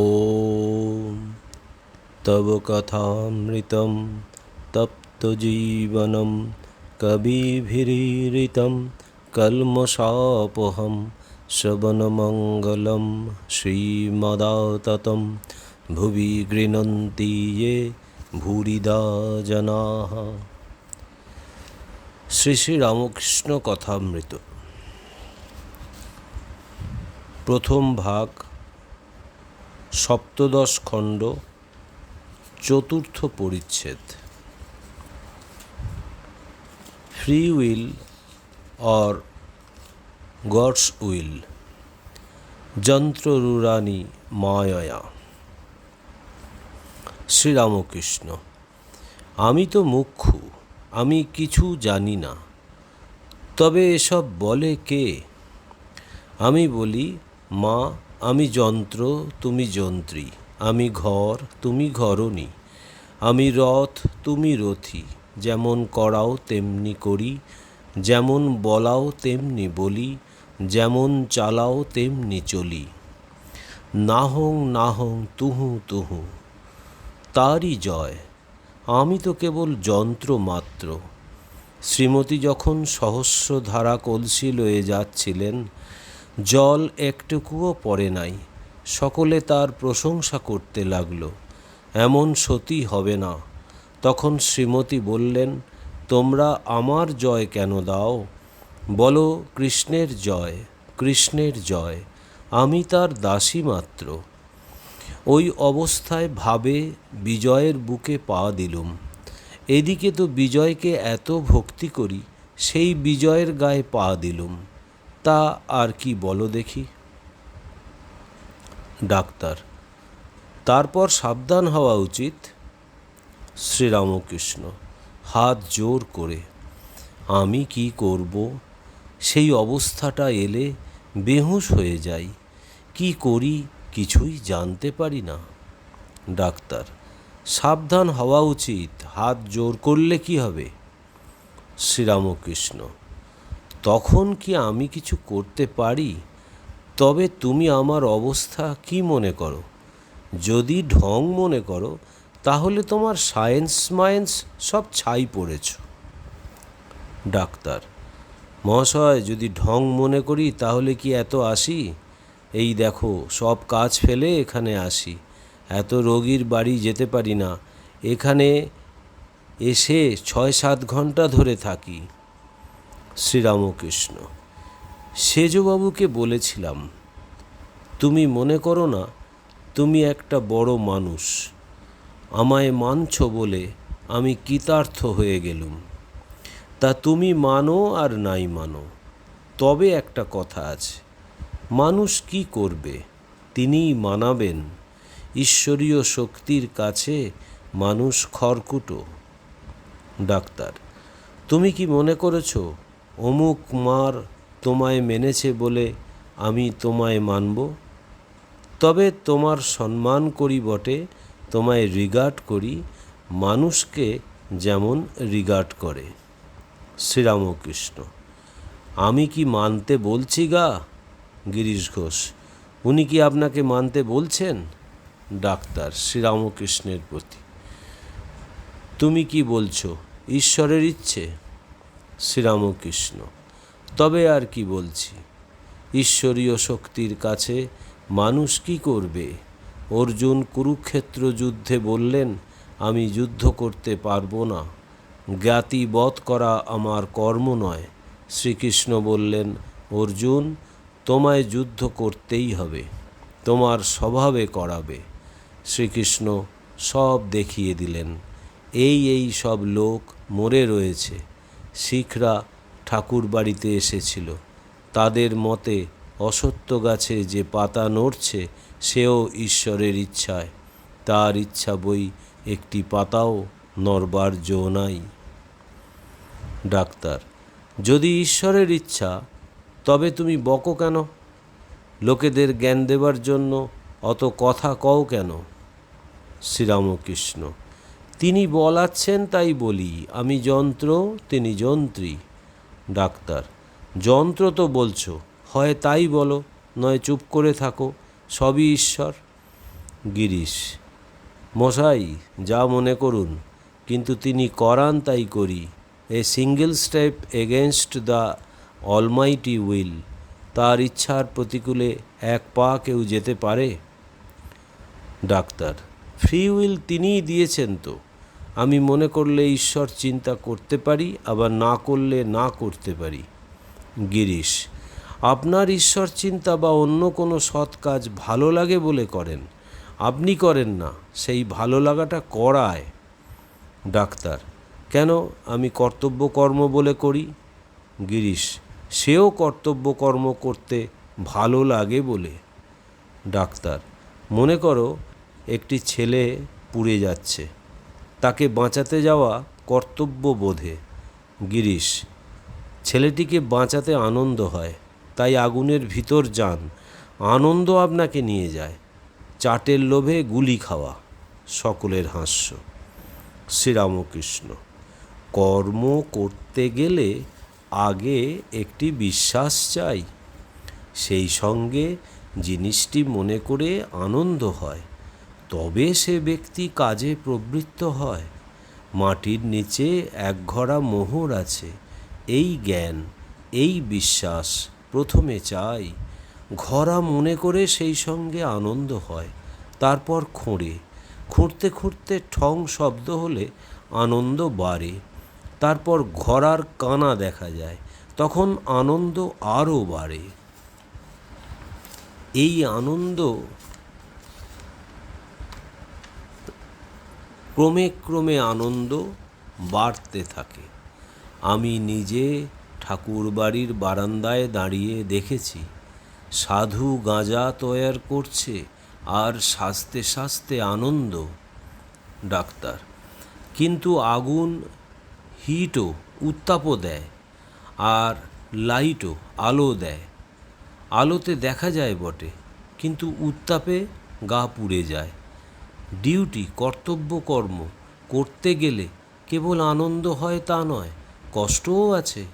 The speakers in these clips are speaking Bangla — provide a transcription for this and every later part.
ॐ तव कथामृतं तप्तजीवनं कविभिरीरितं कल्मषापहं श्रवणमङ्गलं श्रीमदाततं भुवि गृह्णन्ति ये ভুরিদা জনাः শ্রী শ্রী রামকৃষ্ণ কথামৃত প্রথম ভাগ সপ্তদশ খণ্ড, চতুর্থ পরিচ্ছেদ। Free will or God's will যন্ত্ররুরানি মায়য়া। শ্রীরামকৃষ্ণ, আমি তো মুখ্যু, আমি কিছু জানি না, তবে এসব বলে কে? আমি বলি, মা আমি যন্ত্র, তুমি যন্ত্রী। আমি ঘর, তুমি ঘরণী। আমি রথ, তুমি রথী। যেমন করাও, তেমনি করি। যেমন বলাও, তেমনি বলি। যেমন চালাও, তেমনি চলি। নাহং নাহং, তুহু তুহু। তারই জয়। আমি তো কেবল যন্ত্র মাত্র। শ্রীমতী যখন সহস্র ধারা কলসি লয়ে যাচ্ছিলেন জল একটুকুও পড়ে নাই, সকলে তার প্রশংসা করতে লাগল। এমন সতী হবে না। তখন শ্রীমতী বললেন, তোমরা আমার জয় কেন দাও? বলো, কৃষ্ণের জয় কৃষ্ণের জয়, আমি তার দাসী মাত্র ওই অবস্থায় ভাবে বিজয়ের বুকে পা দিলুম। এদিকে তো বিজয়কে এত ভক্তি করি, সেই বিজয়ের গায়ে পা দিলুম। তা আর কি বলো দেখি। ডাক্তার, তারপর সাবধান হওয়া উচিত। শ্রীরামকৃষ্ণ, হাত জোর করে, আমি কি করব? সেই অবস্থাটা এলে বেহুশ হয়ে যাই। কি করি কিছুই জানতে পারি না। ডাক্তার, সাবধান হওয়া উচিত, হাত জোর করলে কি হবে? শ্রীরামকৃষ্ণ তখন কি আমি কিছু করতে পারি? তবে তুমি আমার অবস্থা কি মনে করো? যদি ঢং মনে করো, তাহলে তোমার সায়েন্স মায়েন্স সব ছাই পড়েছ। ডাক্তার, মহাশয়, যদি ঢং মনে করি, তাহলে কি এত আসি? এই দেখো, সব কাজ ফেলে এখানে আসি। এত রোগীর বাড়ি যেতে পারি না। এখানে এসে ছয় সাত ঘণ্টা ধরে থাকি। শ্রীরামকৃষ্ণ। সেজবাবুকে বলেছিলাম, তুমি মনে করো না, তুমি একটা বড় মানুষ। আমায় মানছ বলে আমি কৃতার্থ হয়ে গেলুম। তা তুমি মানো আর নাই মানো। তবে একটা কথা আছে, মানুষ কি করবে? তিনিই মানাবেন। ঈশ্বরীয় শক্তির কাছে মানুষ খড়কুটো। ডাক্তার, তুমি কি মনে করেছ অমুক মার তোমায় মেনেছে বলে আমি তোমায় মানব। তবে তোমার সম্মান করি বটে, তোমায় রিগার্ড করি, মানুষকে যেমন রিগার্ড করে। শ্রীরামকৃষ্ণ, আমি কি মানতে বলছি গা? গিরিশ ঘোষ, উনি কি আপনাকে মানতে বলছেন? ডাক্তার শ্রীরামকৃষ্ণের প্রতি, তুমি কি বলছো? ঈশ্বরের ইচ্ছে? শ্রীরামকৃষ্ণ। তবে আর কি বলছি? ঈশ্বরীয় শক্তির কাছে মানুষ কি করবে? অর্জুন কুরুক্ষেত্র যুদ্ধে বললেন, আমি যুদ্ধ করতে পারব না। জ্ঞাতি বধ করা আমার কর্ম নয়। শ্রীকৃষ্ণ বললেন, অর্জুন, তোমায় যুদ্ধ করতেই হবে। তোমার স্বভাবে করাবে। শ্রীকৃষ্ণ সব দেখিয়ে দিলেন। এই এই সব লোক মরে রয়েছে। শিখরা ঠাকুর বাড়িতে এসেছিল। তাদের মতে, অসত্য গাছে যে পাতা নড়ছে, সেও ঈশ্বরের ইচ্ছায়। তার ইচ্ছা বই একটি পাতাও নড়বার জো নাই। ডাক্তার, যদি ঈশ্বরের ইচ্ছা, তবে তুমি বকো কেন? লোকেদের জ্ঞান দেবার জন্য অত কথা কও কেন? শ্রীরামকৃষ্ণ তিনি বলাচ্ছেন, তাই বলি, আমি যন্ত্র, তিনি যন্ত্রী। ডাক্তার, যন্ত্র তো বলছো, হয় তাই বলো, নয় চুপ করে থাকো, সবই ঈশ্বর। গিরিশ, মশাই, যা মনে করুন, কিন্তু তিনি করান তাই করি। A single step against the almighty will, তার ইচ্ছার প্রতিকূলে এক পা কেউ যেতে পারে? ডাক্তার, ফ্রি উইল তিনিই দিয়েছেন তো। আমি মনে করলে ঈশ্বর চিন্তা করতে পারি, আবার না করলে না করতে পারি। গিরিশ, আপনার ঈশ্বর চিন্তা বা অন্য কোনো সৎ কাজ ভালো লাগে বলে করেন? আপনি করেন না, সেই ভালো লাগাটা করায়। ডাক্তার, কেন আমি কর্তব্য কর্ম বলে করি? গিরিশ, সেও কর্তব্য কর্ম করতে ভালো লাগে বলে। ডাক্তার, মনে করো একটি ছেলে পুড়ে যাচ্ছে। তাকে বাঁচাতে যাওয়া কর্তব্য বোধে গিরিশ, ছেলেটিকে বাঁচাতে আনন্দ হয়, তাই আগুনের ভিতর যান, আনন্দ আপনাকে নিয়ে যায়, চাটের লোভে গুলি খাওয়া, সকলের হাস্য। শ্রীরামকৃষ্ণ, কর্ম করতে গেলে আগে একটি বিশ্বাস চাই, সেই সঙ্গে জিনিসটি মনে করে আনন্দ হয়। তবে সে ব্যক্তি কাজে প্রবৃত্ত হয়। মাটির নিচে এক একঘরা মোহর আছে। এই জ্ঞান, এই বিশ্বাস প্রথমে চাই। ঘরা মনে করে সেই সঙ্গে আনন্দ হয়। তারপর খোঁড়ে। খুঁড়তে খুঁড়তে ঠং শব্দ হলে আনন্দ বাড়ে। তারপর ঘরার কানা দেখা যায়। তখন আনন্দ আরও বাড়ে। এই আনন্দ ক্রমে ক্রমে আনন্দ বাড়তে থাকে। আমি নিজে ঠাকুর বাড়ির বারান্দায় দাঁড়িয়ে দেখেছি, সাধু গাঁজা তৈয়ার করছে আর সাজতে সাজতে আনন্দ, ডাক্তার। কিন্তু আগুন হিটও উত্তাপও দেয় আর লাইটও আলো দেয়। আলোতে দেখা যায় বটে, কিন্তু উত্তাপে গা পুড়ে যায়। ডিউটি, কর্তব্য, কর্ম, করতে গেলে কেবল আনন্দ হয় তা নয়, কষ্টও আছে।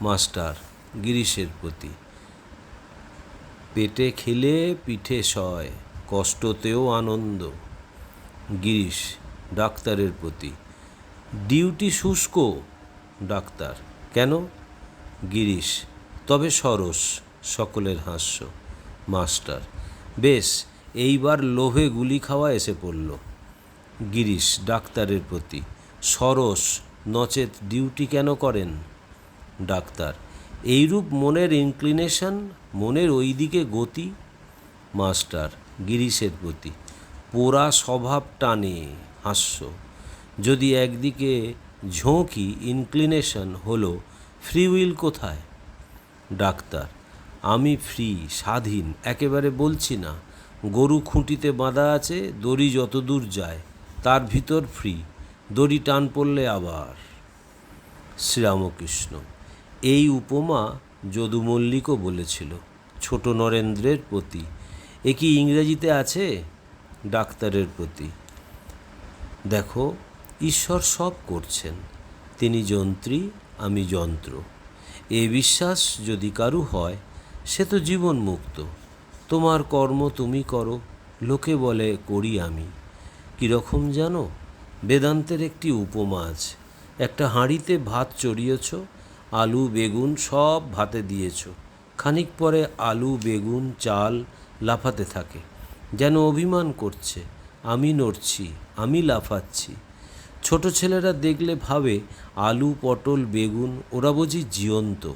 মাস্টার গিরিশের প্রতি, পেটে খেলে পিঠে সয়, কষ্টতেও আনন্দ। গিরিশ ডাক্তারের প্রতি, ডিউটি শুষ্ক ডাক্তার, কেন? গিরিশ, তবে সরস সকলের হাস্য। মাস্টার, বেশ এইবার লোভে গুলি খাওয়া এসে পড়ল। গিরিশ ডাক্তারের প্রতি, সরস, নচেত ডিউটি কেন করেন? ডাক্তার, এইরূপ মনের ইনক্লিনেশন, মনের ওই দিকে গতি? মাস্টার, গিরিশের প্রতি, পোড়া স্বভাব টানে হাস্য। যদি একদিকে ঝোঁকি, ইনক্লিনেশন হলো, ফ্রি উইল কোথায়? ডাক্তার, আমি ফ্রি, স্বাধীন, একেবারে বলছি না। গরু খুঁটিতে বাঁধা আছে, দড়ি যত দূর যায়, তার ভিতর ফ্রি দড়ি টান পড়লে আবার। শ্রীরামকৃষ্ণ, এই উপমা যদু মল্লিকও বলেছিল, ছোট নরেন্দ্রের প্রতি। এ কি ইংরেজিতে আছে? ডাক্তারের প্রতি। দেখো, ঈশ্বর সব করছেন, তিনি যন্ত্রী, আমি যন্ত্র। এ বিশ্বাস যদি কারু হয়, সে তো জীবন মুক্ত তোমার কর্ম তুমি করো, লোকে বলে করি আমি। কীরকম জানো? বেদান্তের একটি উপমা আছে। একটা হাঁড়িতে ভাত চড়িয়েছ, আলু, বেগুন সব ভাতে দিয়েছ। খানিক পরে আলু, বেগুন, চাল লাফাতে থাকে। যেন অভিমান করছে, আমি নড়ছি, আমি লাফাচ্ছি। ছোট ছেলেরা দেখলে ভাবে, আলু, পটল, বেগুন, ওরা বুঝি জীবন্ত,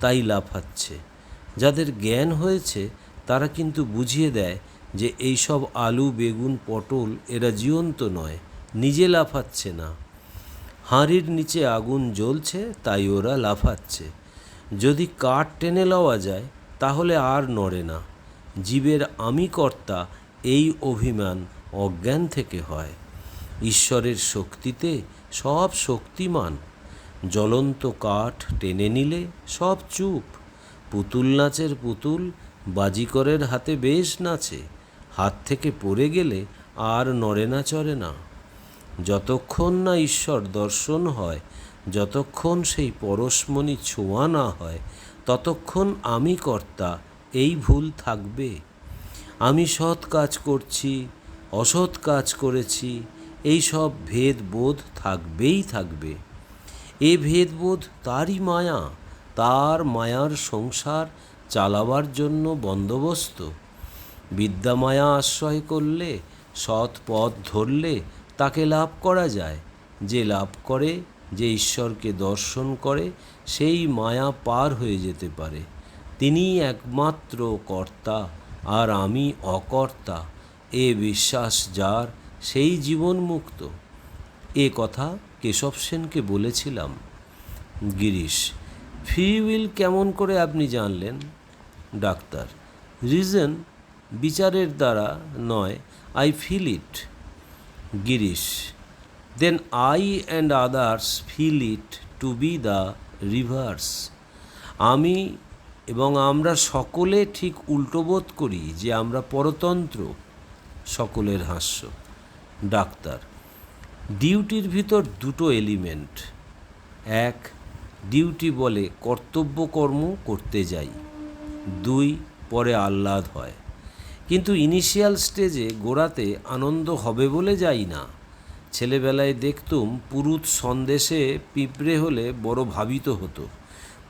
তাই লাফাচ্ছে। যাদের জ্ঞান হয়েছে তারা কিন্তু বুঝিয়ে দেয় যে এইসব আলু, বেগুন, পটল এরা জীবন্ত নয়, নিজে লাফাচ্ছে না। হাঁড়ির নিচে আগুন জ্বলছে, তাই ওরা লাফাচ্ছে। যদি কাঠ টেনে লওয়া যায়, তাহলে আর নড়ে না। জীবের আমি কর্তা এই অভিমান অজ্ঞান থেকে হয়। ঈশ্বরের শক্তিতে সব শক্তিমান। জ্বলন্ত কাঠ টেনে নিলে সব চুপ। পুতুল নাচের পুতুল বাজিকরের হাতে বেশ নাচে, হাত থেকে পড়ে গেলে আর নড়ে না, চড়ে না। যতক্ষণ না ঈশ্বর দর্শন হয়, যতক্ষণ সেই পরশমণি ছোঁয়া না হয়, ততক্ষণ আমি কর্তা, এই ভুল থাকবে। আমি সৎ কাজ করছি, অসৎ কাজ করেছি, এই সব ভেদবোধ থাকবেই থাকবে। এ ভেদবোধ তারই মায়া, তার মায়ার সংসার চালাবার জন্য বন্দোবস্ত। বিদ্যামায়া আশ্রয় করলে, সৎ পথ ধরলে তাকে লাভ করা যায়। যে লাভ করে, যে ঈশ্বরকে দর্শন করে, সেই মায়া পার হয়ে যেতে পারে। তিনিই একমাত্র কর্তা, আর আমি অকর্তা। এ বিশ্বাস যার, সেই জীবন মুক্ত। এ কথা কেশব সেনকে বলেছিলাম। গিরিশ ফ্রি উইল কেমন করে আপনি জানলেন? ডাক্তার। রিজন বিচারের দ্বারা নয় I feel it Girish. Then I and others feel it to be the reverse আমি এবং আমরা সকলে ঠিক উল্টোবোধ করি যে আমরা পরতন্ত্র, সকলের হাস্য। ডাক্তার, ডিউটির ভিতর দুটো এলিমেন্ট এক, ডিউটি বলে কর্তব্য কর্ম করতে যাই। দুই পরে আহ্লাদ হয়। কিন্তু ইনিশিয়াল স্টেজে গোড়াতে আনন্দ হবে বলে যাই না। ছেলেবেলায় দেখতুম পুরুত সন্দেশে পিঁপড়ে হলে বড় ভাবিত হতো।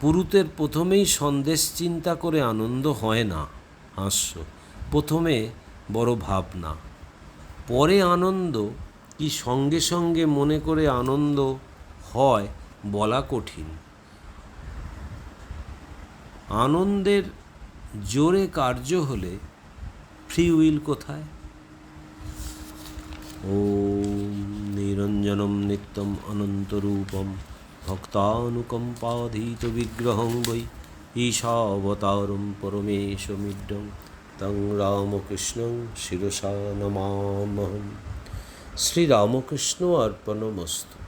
পুরুতের প্রথমেই সন্দেশ চিন্তা করে আনন্দ হয় না। হাস্য। প্রথমে বড় ভাবনা। পরে আনন্দ কি সঙ্গে সঙ্গে মনে করে আনন্দ হয় বলা কঠিন। আনন্দের জোরে কার্য হলে ফ্রি উইল কোথায়? ওম নিরঞ্জনম নিত্যম অনন্তরূপম ভক্তানুকম্পাধীত বিগ্রহং বৈ ঈশাবতারম পরমেশমিড্ডং তং রামকৃষ্ণং শিরসা নমামহম শ্রীরামকৃষ্ণ অর্পণমস্তু।